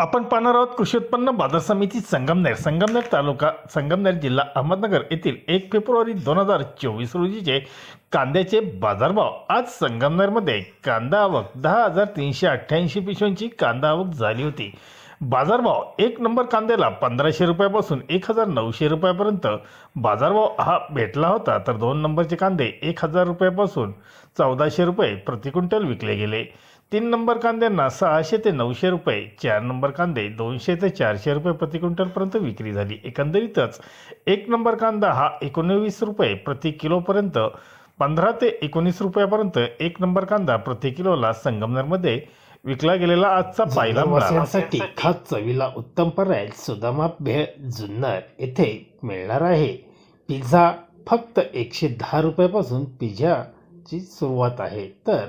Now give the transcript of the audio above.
आपण पाहणार आहोत कृषी उत्पन्न बाजार समिती संगमनेर. संगमनेर तालुका संगमनेर जिल्हा अहमदनगर येथील एक फेब्रुवारी दोन हजार चोवीस रोजीचे कांद्याचे बाजारभाव. आज संगमनेरमध्ये कांदा आवक दहा हजार तीनशे अठ्ठ्याऐंशी पिशव्यांची कांदा आवक झाली होती. बाजारभाव एक नंबर कांद्याला पंधराशे रुपयापासून एक हजार नऊशे रुपयापर्यंत बाजारभाव हा भेटला होता तर दोन नंबरचे कांदे एक हजार रुपयापासून चौदाशे रुपये प्रति क्विंटल विकले गेले. तीन नंबर कांद्यांना सहाशे ते नऊशे रुपये चार नंबर कांदे दोनशे ते चारशे रुपये प्रति क्विंटलपर्यंत विक्री झाली. एकंदरीतच एक नंबर कांदा हा एकोणवीस रुपये प्रति किलोपर्यंत पंधरा ते एकोणीस रुपयापर्यंत एक नंबर कांदा प्रति किलोला संगमनेरमध्ये विकला गेलेला आजचा पाहिला मिळाला खास चवीला उत्तम पर्याय सुदामा भेळ जुन्नर येथे मिळणार आहे. पिझ्झा फक्त एकशे दहा रुपयापासून पिझ्झाची सुरुवात आहे. तर